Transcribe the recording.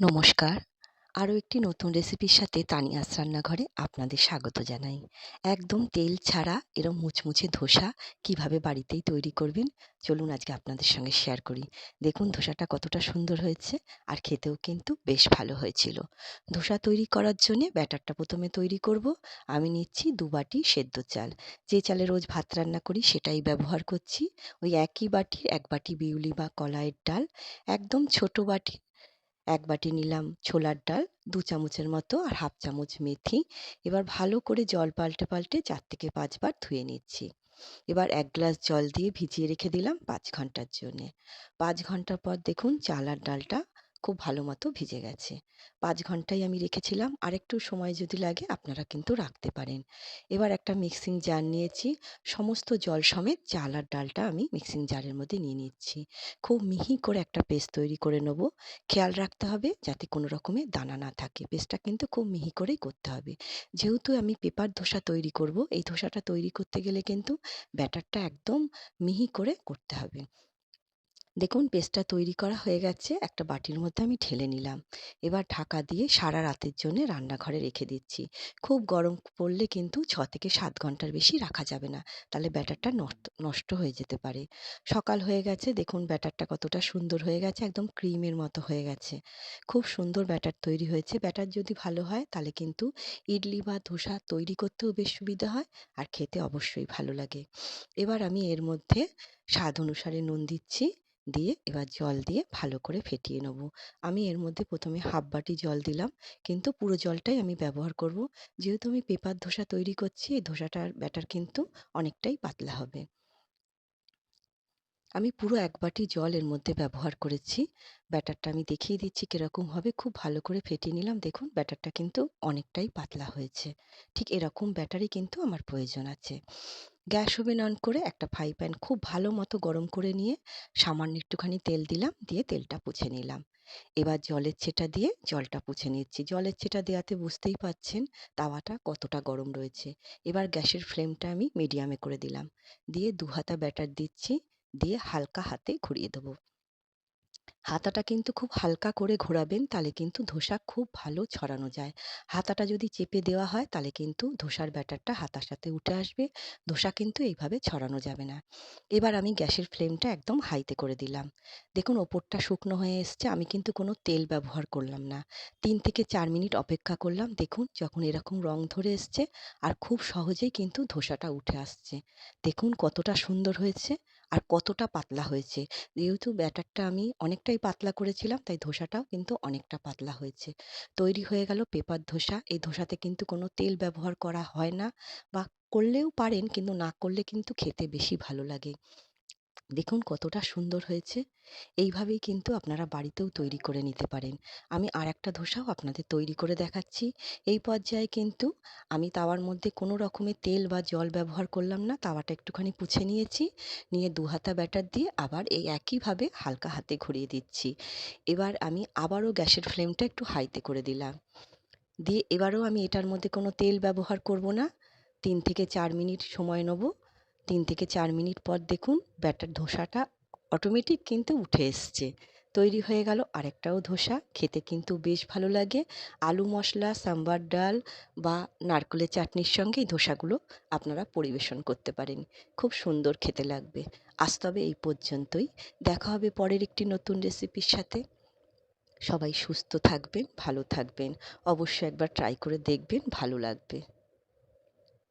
নমস্কার। আরও একটি নতুন রেসিপির সাথে তানিয়াস রান্নাঘরে আপনাদের স্বাগত জানাই। একদম তেল ছাড়া, এরম মুচমুচে ধোসা কীভাবে বাড়িতেই তৈরি করবেন, চলুন আজকে আপনাদের সঙ্গে শেয়ার করি। দেখুন ধোসাটা কতটা সুন্দর হয়েছে আর খেতেও কিন্তু বেশ ভালো হয়েছিল। ধোসা তৈরি করার জন্যে ব্যাটারটা প্রথমে তৈরি করব। আমি নিচ্ছি দু বাটি সেদ্ধ চাল। যে চালে রোজ ভাত রান্না করি সেটাই ব্যবহার করছি। ওই একই বাটির এক বাটি বিউলি বা কলাইয়ের ডাল, একদম ছোট বাটি এক বাটি নিলাম ছোলার ডাল, দু চামচের মতো আর হাফ চামচ মেথি। এবার ভালো করে জল পাল্টে পাল্টে চার থেকে পাঁচবার ধুয়ে নিচ্ছি। এবার এক গ্লাস জল দিয়ে ভিজিয়ে রেখে দিলাম পাঁচ ঘণ্টার জন্যে। পাঁচ ঘণ্টা পর দেখুন চালার ডালটা খুব ভালো মতো ভিজে গেছে। পাঁচ ঘন্টাই আমি রেখেছিলাম। আর একটু সময় যদি লাগে আপনারা কিন্তু রাখতে পারেন। এবার একটা মিক্সিং জার নিয়েছি। সমস্ত জল সমেত চাল আর ডালটা আমি মিক্সিং জারের মধ্যে নিয়ে নিচ্ছি। খুব মিহি করে একটা পেস্ট তৈরি করে নেব। খেয়াল রাখতে হবে যাতে কোনো রকমের দানা না থাকে। পেস্টটা কিন্তু খুব মিহি করেই করতে হবে। যেহেতু আমি পেপার ধোসা তৈরি করব, এই ধোসাটা তৈরি করতে গেলে কিন্তু ব্যাটারটা একদম মিহি করে করতে হবে। দেখুন, পেস্টটা তৈরি করা হয়ে গেছে। একটা বাটির মধ্যে আমি ঢেলে নিলাম। এবার ঢাকা দিয়ে সারা রাতের জন্য রান্নাঘরে রেখে দিচ্ছি। খুব গরম পড়লে কিন্তু ছ থেকে সাত ঘণ্টার বেশি রাখা যাবে না। তাহলে ব্যাটারটা নষ্ট হয়ে যেতে পারে। সকাল হয়ে গেছে। দেখুন, ব্যাটারটা কতটা সুন্দর হয়ে গেছে। একদম ক্রিমের মতো হয়ে গেছে। খুব সুন্দর ব্যাটার তৈরি হয়েছে। ব্যাটার যদি ভালো হয়, তাহলে কিন্তু ইডলি বা ধোসা তৈরি করতেও বেশ সুবিধা হয় আর খেতে অবশ্যই ভালো লাগে। এবার আমি এর মধ্যে স্বাদ অনুসারে নুন দিচ্ছি। দিয়ে এবার জল দিয়ে ভালো করে ফেটিয়ে নেব। আমি এর মধ্যে প্রথমে হাফ বাটি জল দিলাম। কিন্তু পুরো জলটাই আমি ব্যবহার করব। যেহেতু আমি পেপার ধোসা তৈরি করছি, এই ধোসাটার ব্যাটার কিন্তু অনেকটাই পাতলা হবে। আমি পুরো এক বাটি জল এর মধ্যে ব্যবহার করেছি। ব্যাটারটা আমি দেখিয়ে দিচ্ছি কীরকম হবে। খুব ভালো করে ফেটিয়ে নিলাম। দেখুন, ব্যাটারটা কিন্তু অনেকটাই পাতলা হয়েছে। ঠিক এরকম ব্যাটারই কিন্তু আমার প্রয়োজন আছে। গ্যাস ওভেন অন করে একটা ফ্রাই প্যান খুব ভালো মতো গরম করে নিয়ে সামান্য একটুখানি তেল দিলাম, দিয়ে তেলটা পুছে নিলাম। এবার জলের ছেটা দিয়ে জলটা পুছে নিচ্ছি। জলের ছেটা দেওয়াতে বুঝতেই পাচ্ছেন তাওয়াটা কতটা গরম রয়েছে। এবার গ্যাসের ফ্লেমটা আমি মিডিয়ামে করে দিলাম। দিয়ে দু হাতা ব্যাটার দিচ্ছি, দিয়ে হালকা হাতে ঘুরিয়ে দেবো। হাতাটা কিন্তু খুব হালকা করে ঘোরাবেন, তাহলে কিন্তু ধোসা খুব ভালো ছড়ানো যায়। হাতাটা যদি চেপে দেওয়া হয়, তাহলে কিন্তু ধোসার ব্যাটারটা হাতার সাথে উঠে আসবে, ধোসা কিন্তু এইভাবে ছড়ানো যাবে না। এবার আমি গ্যাসের ফ্লেমটা একদম হাইতে করে দিলাম। দেখুন, ওপরটা শুকনো হয়ে এসছে, আমি কিন্তু কোনো তেল ব্যবহার করলাম না। তিন থেকে চার মিনিট অপেক্ষা করলাম, দেখুন, যখন এরকম রং ধরে এসছে, আর খুব সহজেই কিন্তু ধোসাটা উঠে আসছে। দেখুন, কতটা সুন্দর হয়েছে। আর কতটা পাতলা হয়েছে। যেহেতু ব্যাটারটা আমি অনেকটাই পাতলা করেছিলাম, তাই ধোসাটাও কিন্তু অনেকটা পাতলা হয়েছে। তৈরি হয়ে গেল পেপার ধোসা। এই ধোসাতে কিন্তু কোনো তেল ব্যবহার করা হয় না বা করলেও পারেন, কিন্তু না করলে কিন্তু খেতে বেশি ভালো লাগে। দেখুন কতটা সুন্দর হয়েছে। এইভাবেই কিন্তু আপনারা বাড়িতেও তৈরি করে নিতে পারেন। আমি আর একটা ধোসাও আপনাদের তৈরি করে দেখাচ্ছি। এই পর্যায়ে কিন্তু আমি তাওয়ার মধ্যে কোনো রকমের তেল বা জল ব্যবহার করলাম না। তাওয়াটা একটুখানি পুছে নিয়েছি। নিয়ে দু হাতা ব্যাটার দিয়ে আবার এই একইভাবে হালকা হাতে ঘুরিয়ে দিচ্ছি। এবার আমি আবারও গ্যাসের ফ্লেমটা একটু হাইতে করে দিলাম। দিয়ে এবারও আমি এটার মধ্যে কোনো তেল ব্যবহার করব না। তিন থেকে চার মিনিট সময় নেব। তিন থেকে চার মিনিট পর দেখুন ব্যাটার ধোসাটা অটোমেটিক কিন্তু উঠে এসছে। তৈরি হয়ে গেল আরেকটাও ধোসা, খেতে কিন্তু বেশ ভালো লাগে। আলু মশলা, সাম্বার ডাল বা নারকেলের চাটনির সঙ্গে এই ধোসাগুলো আপনারা পরিবেশন করতে পারেন। খুব সুন্দর খেতে লাগবে। আজ তবে এই পর্যন্তই। দেখা হবে পরের একটি নতুন রেসিপির সাথে। সবাই সুস্থ থাকবেন, ভালো থাকবেন। অবশ্যই একবার ট্রাই করে দেখবেন, ভালো লাগবে।